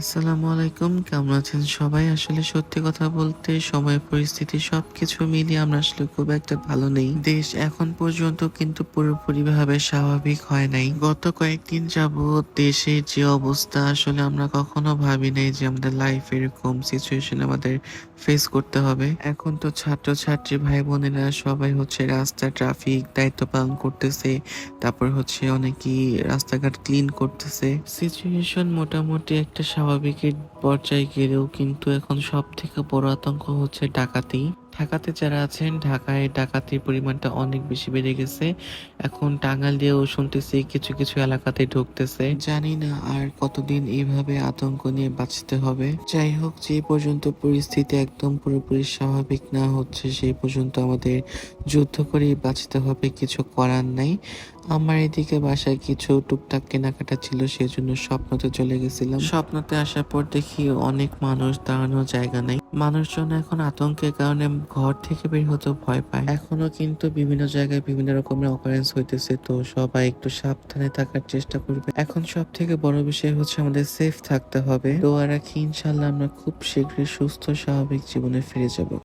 আসসালামু আলাইকুম, কেমন আছেন সবাই? আসলে সত্যি কথা বলতে সময়, পরিস্থিতি সবকিছু মিলিয়ে আমরা আসলে খুব একটা ভালো নেই। দেশ এখন পর্যন্ত কিন্তু পুরোপুরি ভাবে স্বাভাবিক হয় নাই। গত কয়েকদিন যাবৎ দেশের যে অবস্থা আসলে আমরা কখনো ভাবি নাই যে আমাদের লাইফ এরকম সিচুয়েশন আমাদের ফেস করতে হবে। এখন তো ছাত্রছাত্রী ভাই বোনেরা সবাই হচ্ছে রাস্তা ট্রাফিক দায়িত্ব পালন করতেছে, তারপর হচ্ছে অনেকেই রাস্তাঘাট ক্লিন করতেছে। সিচুয়েশন মোটামুটি একটা স্বাভাবিকের পর্যায়ে গেলেও কিন্তু এখন সব থেকে বড় আতঙ্ক হচ্ছে ডাকাতি ঢাকাতে যারা আছেন, ঢাকায় ডাকাতির পরিমাণটা অনেক বেশি বেড়ে গেছে। এখন টাঙ্গাল দিয়েও শুনতেছি কিছু কিছু এলাকাতে ঢুকতেছে। জানি না আর কতদিন এইভাবে আতঙ্ক নিয়ে বাঁচতে হবে। যাই হোক, যে পর্যন্ত পরিস্থিতি একদম পুরোপুরি স্বাভাবিক না হচ্ছে, সেই পর্যন্ত আমাদের যুদ্ধ করেই বাঁচতে হবে, কিছু করার নাই। আমার এদিকে বাসায় কিছু টুকটাক কেনাকাটা ছিল, সেজন্য স্বপ্নতে চলে গেছিলাম। স্বপ্নতে আসার পর দেখি অনেক মানুষ দাঁড়ানোর জায়গা নেই। মানুষজন এখন আতঙ্কের কারণে ঘর থেকে বের হতে ভয় পায়। এখনও কিন্তু বিভিন্ন জায়গায় বিভিন্ন রকমের অকারেন্স হইতেছে, তো সবাই একটু সাবধানে থাকার চেষ্টা করবে। এখন সব থেকে বড় বিষয় হচ্ছে আমাদের সেফ থাকতে হবে। দোয়া রাখি ইনশাল্লাহ আমরা খুব শীঘ্রই সুস্থ, স্বাভাবিক জীবনে ফিরে যাব।